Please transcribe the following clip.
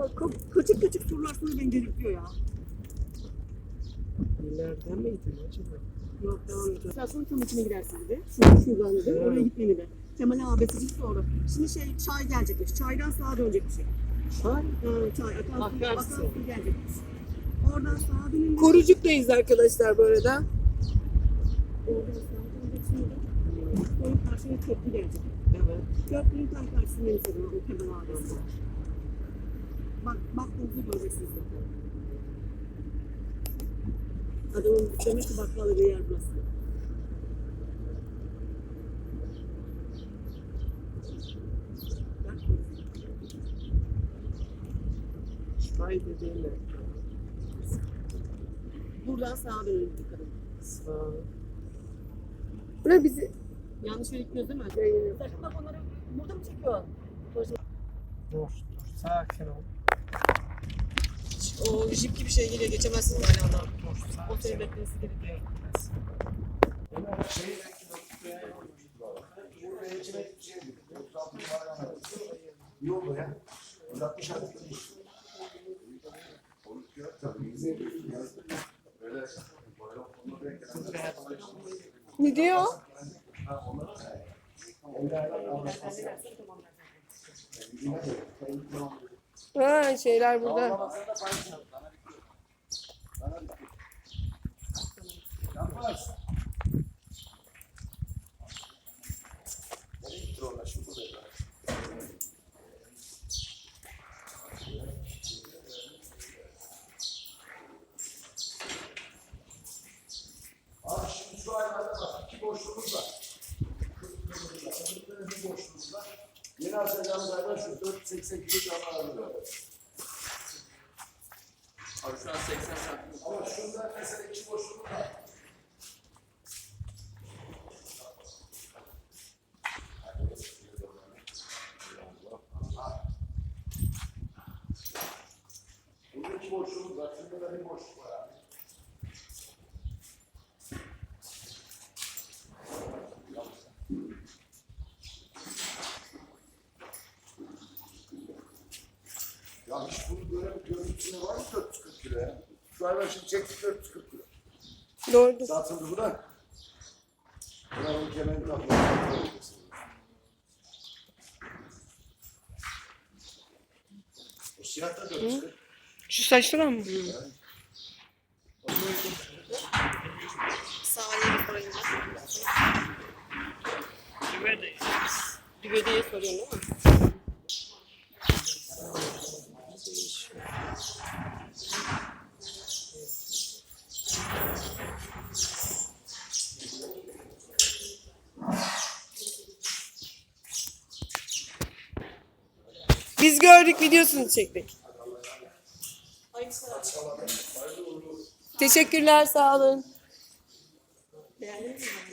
Ka- ka- Kaçık kaçık sorular sana beni delirtiyor ya. İleriden miydi acaba? Yok devam et. İstersen tam içine girersin dedi. Şuradan şuradan dedi. Evet. Oraya gitmeni de. Kemal abisi sonra. Şimdi şey çay gelecekmiş. Çaydan sağa dönecekmiş. Çay. Ha, çay. Akan, Akarsın. akan gelecekmiş. Oradan sağa dönün. Korucuk'tayız arkadaşlar bu arada. Oradan sağa döneceksin. Sonra karşına köprü gelecek. Evet. Köprünün tam karşısında mesela o Kemal abisi. Bak, baktığınızı göreceksiniz zaten. Adamın demek ki bakkala bir yer burası. Bak, Çay dediğin ne? Buradan sağa dikkat edin. Sağ. Bura bizi yanlış yere gitmiyoruz değil mi? Sakın bak onları burada mı çekiyor? Dur, dur. Sakin ol. O jip gibi şey geliyor geçemezsin yani adam. Dur, O sakin seni ol. beklemesi gerekiyor. İyi oldu ya. 160 artık Ne diyor? Ha şeyler burada. Abi şimdi şu aylarda iki boşluğumuz var. Öbürlerinin bir boşluğumuz var. Yeni açacağımız hayvan şu 480 kilo canlı ağırlığı var. Abi şu an 80 santim. Ama şunda mesela iki boşluğumuz var. Burada iki boşluğumuz var. Şunda da bir boşluk var Ya hiç bunu böyle bir görüntüsüne var mı 440 kilo ya? Şu hayvan şimdi çektik 440 kilo. Doğru. Satıldı bu da. Buna onun kemerini takmak. O siyah da 440. Şu saçlar mı? Saniye bir sorayım ben. Dübediye soruyorsun değil mi? Biz gördük videosunu çektik. Teşekkürler sağ olun. Beğendiniz mi?